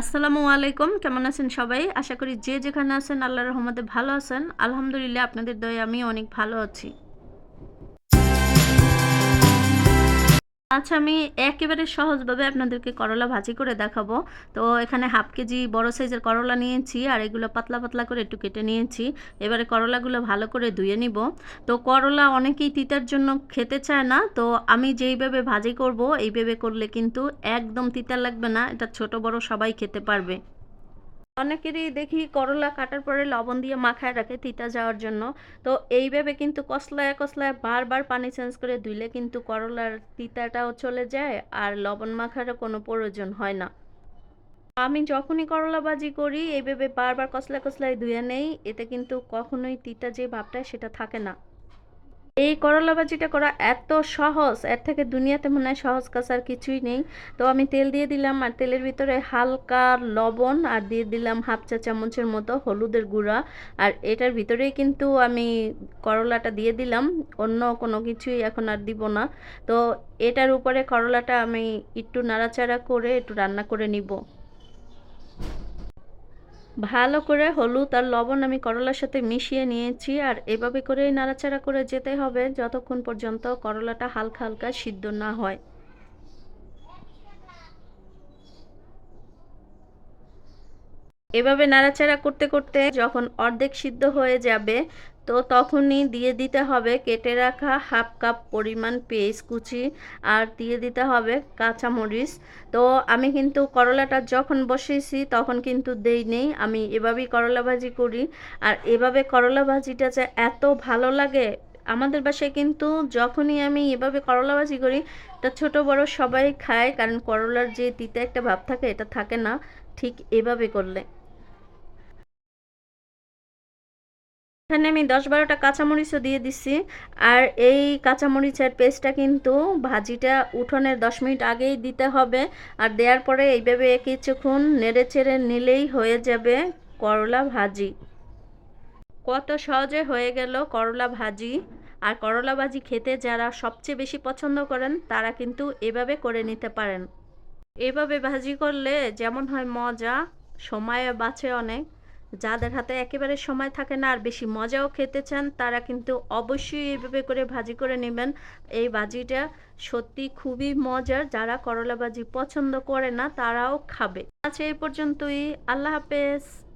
আসসালামু আলাইকুম, কেমন আছেন সবাই? আশা করি যে যেখানে আছেন আল্লাহ রহমতে ভালো আছেন। আলহামদুলিল্লাহ, আপনাদের দয়ে আমি অনেক ভালো আছি। আচ্ছা আমি একেবারে সহজভাবে আপনাদেরকে করলা ভাজি করে দেখাবো। তো এখানে হাফ কেজি বড় সাইজের করলা নিয়েছি আর এগুলো পাতলা পাতলা করে একটু কেটে নিয়েছি। এবারে করলাগুলো ভালো করে ধুয়ে নিব। তো করলা অনেকেই তিতার জন্য খেতে চায় না, তো আমি যেইভাবে ভাজি করব, এইভাবে করলে কিন্তু একদম তিতা লাগবে না। এটা ছোট বড় সবাই খেতে পারবে। অনেকেরই দেখি করলা কাটার পরে লবণ দিয়ে মাখায় রাখে তিতা যাওয়ার জন্য। তো এইভাবে কিন্তু কসলায় কসলায় বারবার পানি চেঞ্জ করে ধুইলে কিন্তু করলার তিতাটাও চলে যায় আর লবণ মাখারও কোনো প্রয়োজন হয় না। আমি যখনই করলা ভাজি করি এইভাবে বারবার কসলা কসলায় ধুয়ে নেই, এতে কিন্তু কখনোই তিতা যে ভাবটা সেটা থাকে না। এই করলা ভাজিটা করা এত সহজ, এর থেকে দুনিয়াতে মনে হয় সহজ কাজ আর কিছুই নেই। তো আমি তেল দিয়ে দিলাম আর তেলের ভিতরে হালকা লবণ আর দিয়ে দিলাম হাফ চা চামচের মতো হলুদের গুঁড়া। আর এটার ভিতরেই কিন্তু আমি করলাটা দিয়ে দিলাম, অন্য কোনো কিছুই এখন আর দিব না। তো এটার উপরে করলাটা আমি একটু নাড়াচাড়া করে একটু রান্না করে নিব। ভালো করে হলুদ আর লবণ আমি করলার সাথে মিশিয়ে নিয়েছি আর এভাবে করেই নাড়াচাড়া করে যেতে হবে যতক্ষণ পর্যন্ত করলাটা হালকা হালকা সিদ্ধ না হয়। এভাবে নাড়াচাড়া করতে করতে যখন অর্ধেক সিদ্ধ হয়ে যাবে, তো তখনই দিয়ে দিতে হবে কেটে রাখা হাফ কাপ পরিমাণ পেঁয়াজ কুচি আর দিয়ে দিতে হবে কাঁচামরিচ। তো আমি কিন্তু করলাটা যখন বসিয়েছি তখন কিন্তু দেই নেই। আমি এভাবেই করলা ভাজি করি। আর এভাবে করলা ভাজিটা যে এত ভালো লাগে, আমাদের বাসায় কিন্তু যখনই আমি এভাবে করলা ভাজি করি এটা ছোট বড় সবাই খায়। কারণ করলার যে তিতে একটা ভাব থাকে, এটা থাকে না। ঠিক এভাবে করলে। এখানে আমি দশ বারোটা কাঁচামরিচও দিয়ে দিছি। আর এই কাঁচামরিচের পেস্টটা কিন্তু ভাজিটা উঠোনের দশ মিনিট আগেই দিতে হবে। আর দেওয়ার পরে এইভাবে কিছুক্ষণ নেড়ে চেড়ে নিলেই হয়ে যাবে করলা ভাজি। কত সহজে হয়ে গেল করলা ভাজি। আর করলা ভাজি খেতে যারা সবচেয়ে বেশি পছন্দ করেন, তারা কিন্তু এভাবে করে নিতে পারেন। এভাবে ভাজি করলে যেমন হয় মজা, সময় বাঁচে অনেক। যাদের হাতে একেবারে সময় থাকে না আর বেশি মজাও খেতে চান, তারা কিন্তু অবশ্যই এইভাবে করে ভাজি করে নেবেন। এই ভাজিটা সত্যি খুবই মজার। যারা করলা ভাজি পছন্দ করে না, তারাও খাবে। আচ্ছা এই পর্যন্তই। আল্লাহ হাফেজ।